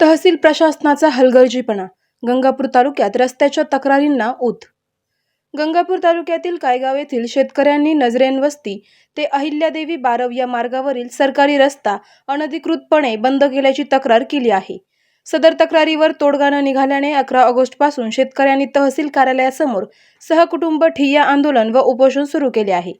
तहसील प्रशासनाचा हलगर्जीपणा गंगापूर तालुक्यात रस्त्याच्या तक्रारींना ऊत. गंगापूर तालुक्यातील कायगाव येथील शेतकऱ्यांनी नजरेन वस्ती ते अहिल्यादेवी बारव या मार्गावरील सरकारी रस्ता अनधिकृतपणे बंद केल्याची तक्रार केली आहे. सदर तक्रारीवर तोडगा न निघाल्याने अकरा ऑगस्टपासून शेतकऱ्यांनी तहसील कार्यालयासमोर सहकुटुंब ठिय्या आंदोलन व उपोषण सुरू केले आहे.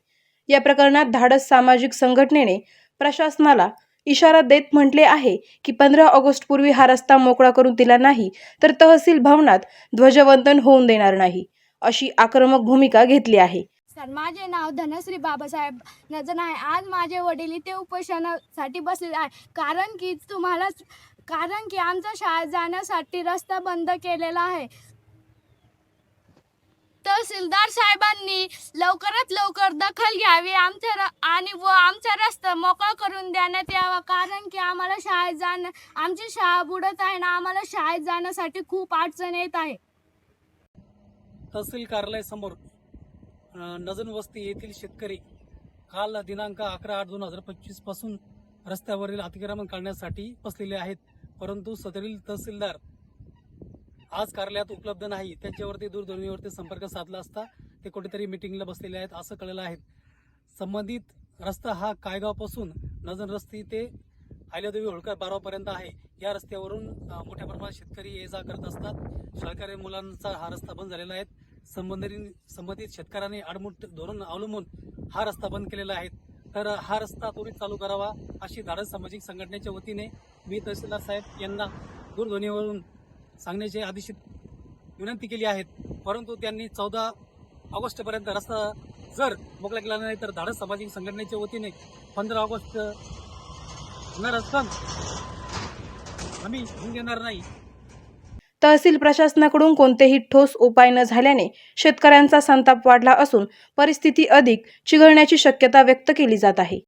या प्रकरणात धाडस सामाजिक संघटनेने प्रशासनाला इशारा देत म्हटले आहे की पंधरा ऑगस्टपूर्वी हा रस्ता मोकळा करून दिला नाही तर तहसील भवनात ध्वजवंदन होऊन देणार नाही अशी आक्रमक भूमिका घेतली आहे. सर माझे नाव धनश्री बाबासाहेब नजन आहे. आज माझे वडील इथे उपोषणासाठी बसलेले आहे कारण की तुम्हाला कारण की आमचा शाळेत जाण्यासाठी रस्ता बंद केलेला आहे. तहसीलदार साहेबांनी लवकरात लवकर दखल घ्यावी. आमच्या र- आणि व आमचा रस्ता मोकळा करून देण्यात यावा. कारण की आम्हाला शाळेत जाणं आमची शाळा बुडत आहे ना आम्हाला शाळेत जाण्यासाठी खूप अडचण येत आहे. तहसील कार्यालयासमोर अ, नजन वस्ती येथील शेतकरी काल दिनांक अकरा आठ दोन हजार पंचवीसपासून रस्त्यावरील अतिक्रमण करण्यासाठी बसलेले आहेत. परंतु सदरील तहसीलदार आज कार्यालयात उपलब्ध नाही. त्यांच्यावरती दूरध्वनीवरती संपर्क साधला असता ते कुठेतरी मिटिंगला बसलेले आहेत असं कळलं आहे. संबंधित रस्ता हा कायगावपासून नजन रस्ती ते अहिल्यादेवी होळकर बारावापर्यंत आहे. या रस्त्यावरून मोठ्या प्रमाणात शेतकरी ये जा करत असतात. शाळकरी मुलांचा हा रस्ता बंद झालेला आहे. संबंधित संबंधित शेतकऱ्यांनी आडमुठ धोरण अवलंबून हा रस्ता बंद केलेला आहे. तर हा रस्ता त्वरित चालू करावा अशी धाडस सामाजिक संघटनेच्या वतीने मी तहसीलदार साहेब यांना दूरध्वनीवरून सांगण्याची आदेशित विनंती केली आहे परंतु त्यांनी चौदा ऑगस्टपर्यंत रस्ता जर मोकळा केला नाही तर धाडस सामाजिक संघटनेच्या वतीने पंधरा ऑगस्ट होणार असताना आम्ही घेऊन घेणार नाही. तहसील प्रशासनाकडून कोणतेही ठोस उपाय न झाल्याने शेतकऱ्यांचा संताप वाढला असून परिस्थिती अधिक चिघळण्याची शक्यता व्यक्त केली जात आहे.